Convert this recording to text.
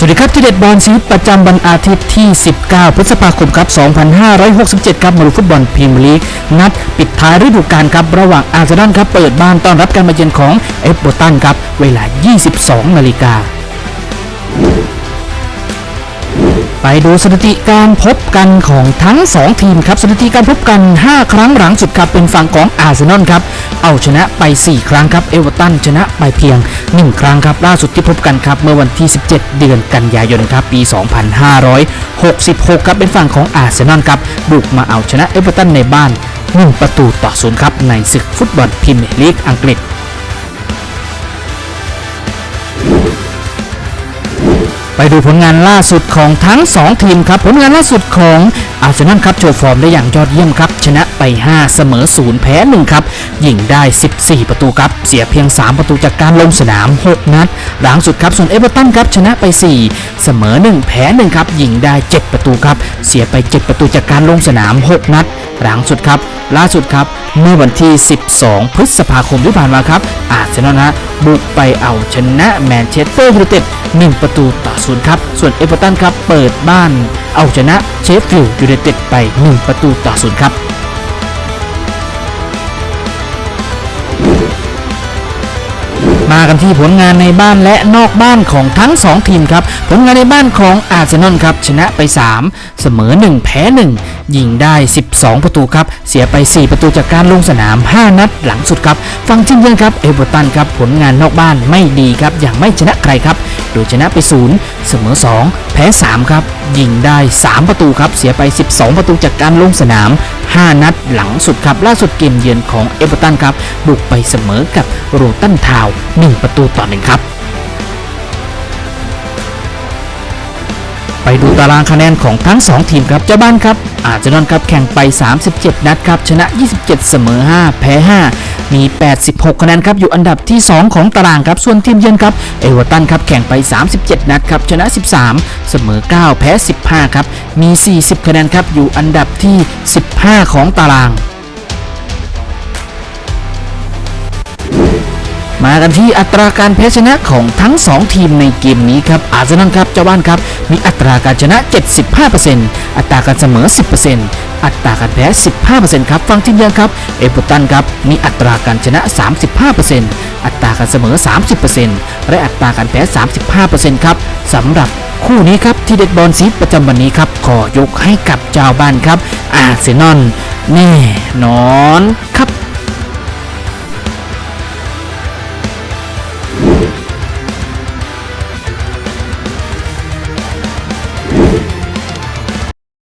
สวัสดีครับที่เด็ดบอลซีประจำวันอาทิตย์ที่ 19 พฤษภาคมครับ 2567 ครับมาดูฟุตบอลพรีเมียร์ลีกนัดปิดท้ายฤดูกาลครับ ระหว่างอาร์เซนอลครับ เปิดบ้านต้อนรับการมาเยือนของเอฟเวอร์ตันครับ เวลา 22 นาฬิกา ไปดูสถิติการพบกันของทั้ง 2 ทีมครับสถิติการพบกัน 5 ครั้งหลังสุดครับเป็นฝั่งของอาร์เซนอลครับเอาชนะไป 4 ครั้งครับเอเวอร์ตันชนะไปเพียง 1 ครั้งครับล่าสุดที่พบกันครับเมื่อวันที่ 17 เดือนกันยายนครับปี 2566 ครับเป็นฝั่งของอาร์เซนอลครับบุกมาเอาชนะเอเวอร์ตันในบ้าน 1 ประตูต่อศูนย์ครับในศึกฟุตบอลพรีเมียร์ลีกอังกฤษ ไปดูผลงานล่าสุดของทั้ง 2 ทีมครับ ผลงานล่าสุดของอาร์เซนอลครับโชว์ฟอร์มได้อย่างยอดเยี่ยมครับ ชนะไป 5 เสมอ 0 แพ้ 1 ครับ ยิงได้ 14 ประตูครับ เสียเพียง 3 ประตูจากการลงสนาม 6 นัดหลังสุดครับ ส่วนเอเวอร์ตันครับ ชนะไป 4 เสมอ 1 แพ้ 1 ครับ ยิงได้ 7 ประตูครับ เสียไป 7 ประตูจากการลงสนาม 6 นัดหลังสุดครับ ล่าสุดครับ เมื่อวันที่ 12 พฤษภาคมที่ผ่านมาครับ อาร์เซนอลนะบุกไปเอาชนะแมนเชสเตอร์ยูไนเต็ด 1 ประตูต่อ0 ครับ ส่วนเอเวอร์ตันครับ เปิดบ้านเอาชนะเชฟฟิลด์ยูไนเต็ดไป 1 ประตูต่อศูนย์ครับ มากันที่ผลงานในบ้านและนอกบ้านของทั้ง 2 ทีมครับ ผลงานในบ้านของอาร์เซนอลครับ ชนะไป 3 เสมอ 1 แพ้ 1 ยิงได้ 12 ประตูครับ เสียไป 4 ประตูจากการลงสนาม 5 นัดหลังสุดครับ ฟังจริงเยือนครับ เอเวอร์ตันครับ ผลงานนอกบ้านไม่ดีครับอย่างไม่ชนะใครครับ โดยชนะไป 0 เสมอ 2 แพ้ 3 ครับ ยิงได้ 3 ประตูครับ เสียไป 12 ประตูจากการลงสนาม 5 นัดหลังสุดครับ ล่าสุดเกมเยือนของเอเวอร์ตันครับ บุกไปเสมอกับโรตันทาว1 ประตูต่อหนึ่งครับ ไปดูตารางคะแนนของทั้ง 2 ทีมครับเจ้าบ้านครับ อาร์เซนอลครับแข่งไป 37 นัดครับ ชนะ 27 เสมอ 5 แพ้ 5 มี 86 คะแนนครับ อยู่อันดับที่ 2 ของตารางครับ ส่วนทีมเยือนครับ เอเวอร์ตันครับ แข่งไป 37 นัดครับ ชนะ 13 เสมอ 9 แพ้ 15 ครับ มี 40 คะแนนครับ อยู่อันดับที่ 15 ของตาราง มากันที่อัตราการแพ้ชนะของทั้ง 2 ทีมในเกมนี้ครับอาร์เซนอลครับเจ้าบ้านครับมีอัตราการชนะ 75%อัตราการเสมอ 10%อัตราการแพ้ 15%ครับฟังทีมเยือนครับเอเวอร์ตันครับมีอัตราการชนะ 35%อัตราการเสมอ 30%และอัตราการแพ้ 35%ครับสำหรับคู่นี้ครับที่เด็ดบอลซีดประจำวันนี้ครับขอยกให้กับเจ้าบ้านครับอาร์เซนอลแน่นอนครับ